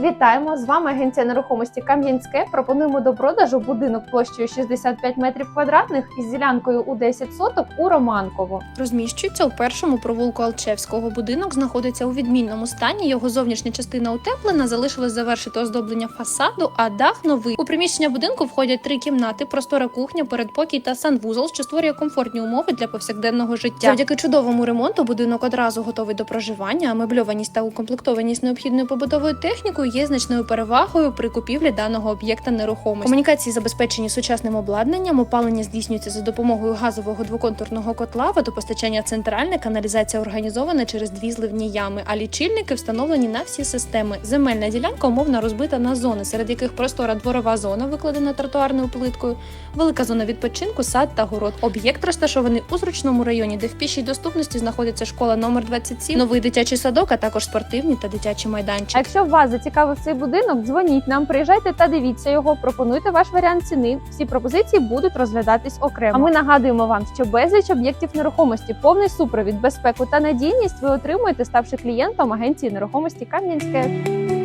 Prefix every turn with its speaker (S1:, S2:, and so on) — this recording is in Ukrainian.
S1: Вітаємо! З вами агенція нерухомості Кам'янське. Пропонуємо до продажу будинок площею 65 метрів квадратних із ділянкою у 10 соток у Романково.
S2: Розміщується у першому провулку Алчевського. Будинок знаходиться у відмінному стані. Його зовнішня частина утеплена, залишилось завершити оздоблення фасаду, а дах новий. У приміщення будинку входять три кімнати, простора кухня, передпокій та санвузол, що створює комфортні умови для повсякденного життя. Завдяки чудовому ремонту будинок одразу готовий до проживання. А мебльованість та укомплектованість необхідною побутовою технікою є значною перевагою при купівлі даного об'єкта нерухомості. Комунікації забезпечені сучасним обладнанням. Опалення здійснюється за допомогою газового двоконтурного котла, водопостачання центральне, каналізація організована через дві зливні ями, а лічильники встановлені на всі системи. Земельна ділянка умовно розбита на зони, серед яких простора дворова зона, викладена тротуарною плиткою, велика зона відпочинку, сад та город. Об'єкт розташований у зручному районі, де в пішій доступності знаходиться школа номер 27, новий дитячий садок, а також спортивні та дитячі майданчики.
S1: А якщо вас зацікавив цей будинок, дзвоніть нам, приїжджайте та дивіться його. Пропонуйте ваш варіант ціни. Всі пропозиції будуть розглядатись окремо. А ми нагадуємо вам, що безліч об'єктів нерухомості, повний супровід, безпеку та надійність ви отримуєте, ставши клієнтом агенції нерухомості Кам'янське.